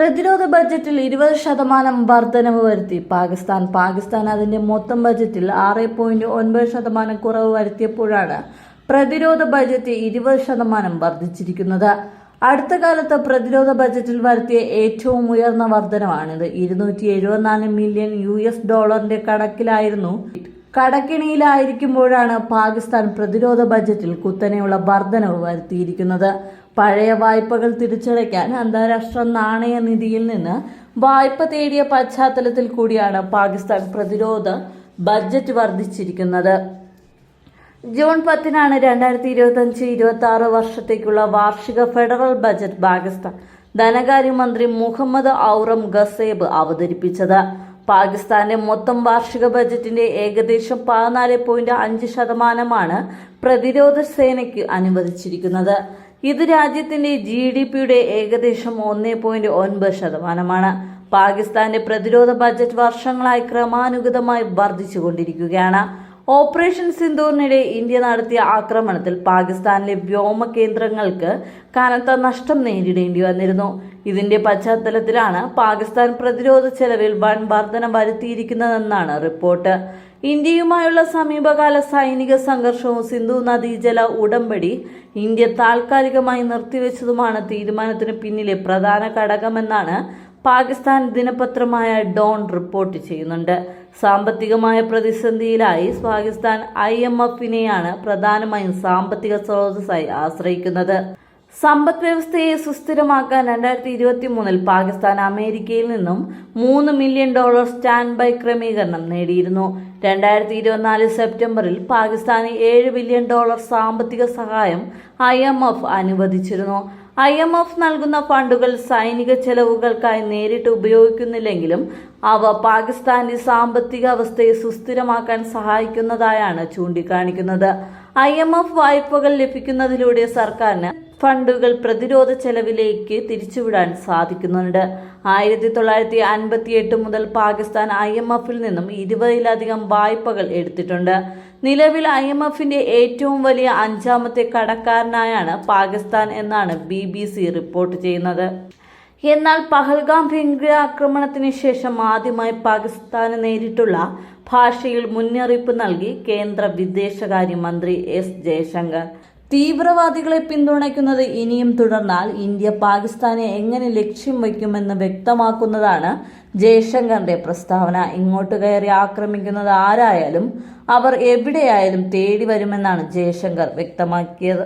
പ്രതിരോധ ബജറ്റിൽ ഇരുപത് ശതമാനം വർധനവ് വരുത്തി. പാകിസ്ഥാൻ പാകിസ്ഥാൻ അതിന്റെ മൊത്തം ബജറ്റിൽ ആറ് പോയിന്റ് ഒൻപത് ശതമാനം കുറവ് വരുത്തിയപ്പോഴാണ് പ്രതിരോധ ബജറ്റ് ഇരുപത് ശതമാനം വർദ്ധിച്ചിരിക്കുന്നത്. അടുത്ത കാലത്ത് പ്രതിരോധ ബജറ്റിൽ വരുത്തിയ ഏറ്റവും ഉയർന്ന വർധനമാണിത് ഇരുന്നൂറ്റി എഴുപത്തിനാല് മില്യൺ യു എസ് ഡോളറിന്റെ കണക്കിലായിരുന്നു. കടക്കിണിയിലായിരിക്കുമ്പോഴാണ് പാകിസ്ഥാൻ പ്രതിരോധ ബജറ്റിൽ കുത്തനെയുള്ള വർധനവ് വരുത്തിയിരിക്കുന്നത്. പഴയ വായ്പകൾ തിരിച്ചടയ്ക്കാൻ അന്താരാഷ്ട്ര നാണയ നിധിയിൽ നിന്ന് വായ്പ തേടിയ പശ്ചാത്തലത്തിൽ കൂടിയാണ് പാകിസ്ഥാൻ പ്രതിരോധ ബജറ്റ് വർദ്ധിച്ചിരിക്കുന്നത് ജൂൺ പത്തിനാണ് രണ്ടായിരത്തി ഇരുപത്തി അഞ്ച് ഇരുപത്തി ആറ് വർഷത്തേക്കുള്ള വാർഷിക ഫെഡറൽ ബജറ്റ് പാകിസ്ഥാൻ ധനകാര്യമന്ത്രി മുഹമ്മദ് ഔറം ഗസേബ് അവതരിപ്പിച്ചത്. പാകിസ്ഥാന്റെ മൊത്തം വാർഷിക ബജറ്റിന്റെ ഏകദേശം പതിനാല് പോയിന്റ് അഞ്ച് ശതമാനമാണ് പ്രതിരോധ സേനയ്ക്ക് അനുവദിച്ചിരിക്കുന്നത്. ഇത് രാജ്യത്തിന്റെ ജി ഡി പിയുടെ ഏകദേശം ഒന്ന് പോയിന്റ് ഒൻപത് ശതമാനമാണ്. പാകിസ്ഥാന്റെ പ്രതിരോധ ബജറ്റ് വർഷങ്ങളായി ക്രമാനുഗതമായി വർദ്ധിച്ചുകൊണ്ടിരിക്കുകയാണ്. ഓപ്പറേഷൻ സിന്ദൂറിനിടെ ഇന്ത്യ നടത്തിയ ആക്രമണത്തിൽ പാകിസ്ഥാനിലെ വ്യോമ കേന്ദ്രങ്ങൾക്ക് കനത്ത നഷ്ടം നേരിടേണ്ടി വന്നിരുന്നു. ഇതിന്റെ പശ്ചാത്തലത്തിലാണ് പാകിസ്ഥാൻ പ്രതിരോധ ചെലവിൽ വൻ വർധന വരുത്തിയിരിക്കുന്നതെന്നാണ് റിപ്പോർട്ട്. ഇന്ത്യയുമായുള്ള സമീപകാല സൈനിക സംഘർഷവും സിന്ധു നദീജല ഉടമ്പടി ഇന്ത്യ താൽക്കാലികമായി നിർത്തിവെച്ചതുമാണ് തീരുമാനത്തിന് പിന്നിലെ പ്രധാന ഘടകമെന്നാണ് പാകിസ്ഥാൻ ദിനപത്രമായ ഡോൺ റിപ്പോർട്ട് ചെയ്യുന്നുണ്ട്. സാമ്പത്തികമായ പ്രതിസന്ധിയിലായി പാകിസ്ഥാൻ ഐ എം എഫിനെയാണ് പ്രധാനമായും സാമ്പത്തിക സ്രോതസ്സായി ആശ്രയിക്കുന്നത്. സമ്പദ് വ്യവസ്ഥയെ സുസ്ഥിരമാക്കാൻ രണ്ടായിരത്തി ഇരുപത്തി മൂന്നിൽ പാകിസ്ഥാൻ അമേരിക്കയിൽ നിന്നും മൂന്ന് മില്യൺ ഡോളർ സ്റ്റാൻഡ് ബൈ ക്രമീകരണം നേടിയിരുന്നു. രണ്ടായിരത്തി ഇരുപത്തിനാല് സെപ്റ്റംബറിൽ പാകിസ്ഥാന് ഏഴ് ബില്യൺ ഡോളർ സാമ്പത്തിക സഹായം ഐ എം എഫ് അനുവദിച്ചിരുന്നു. ഐ എം എഫ് നൽകുന്ന ഫണ്ടുകൾ സൈനിക ചെലവുകൾക്കായി നേരിട്ട് ഉപയോഗിക്കുന്നില്ലെങ്കിലും അവ പാകിസ്ഥാന്റെ സാമ്പത്തിക അവസ്ഥയെ സുസ്ഥിരമാക്കാൻ സഹായിക്കുന്നതായാണ് ചൂണ്ടിക്കാണിക്കുന്നത്. ഐ എം എഫ് വായ്പകൾ ലഭിക്കുന്നതിലൂടെ സർക്കാരിന് ഫണ്ടുകൾ പ്രതിരോധ ചെലവിലേക്ക് തിരിച്ചുവിടാൻ സാധിക്കുന്നുണ്ട്. ആയിരത്തി തൊള്ളായിരത്തി അൻപത്തി എട്ട് മുതൽ പാകിസ്ഥാൻ ഐ എം എഫിൽ നിന്നും ഇരുപതിലധികം വായ്പകൾ എടുത്തിട്ടുണ്ട്. നിലവിൽ ഐ എം എഫിന്റെ ഏറ്റവും വലിയ അഞ്ചാമത്തെ കടക്കാരനായാണ് പാകിസ്ഥാൻ എന്നാണ് ബി ബി സി റിപ്പോർട്ട് ചെയ്യുന്നത്. എന്നാൽ പഹൽഗാം ഭീകരാക്രമണത്തിന് ശേഷം ആദ്യമായി പാകിസ്ഥാന് നേരിട്ടുള്ള ഭാഷയിൽ മുന്നറിയിപ്പ് നൽകി കേന്ദ്ര വിദേശകാര്യമന്ത്രി എസ് ജയശങ്കർ. തീവ്രവാദികളെ പിന്തുണയ്ക്കുന്നത് ഇനിയും തുടർന്നാൽ ഇന്ത്യ പാകിസ്ഥാനെ എങ്ങനെ ലക്ഷ്യം വയ്ക്കുമെന്ന് വ്യക്തമാക്കുന്നതാണ് ജയശങ്കറിന്റെ പ്രസ്താവന. ഇങ്ങോട്ട് കയറി ആക്രമിക്കുന്നത് ആരായാലും അവർ എവിടെയായാലും തേടി വരുമെന്നാണ് ജയശങ്കർ വ്യക്തമാക്കിയത്.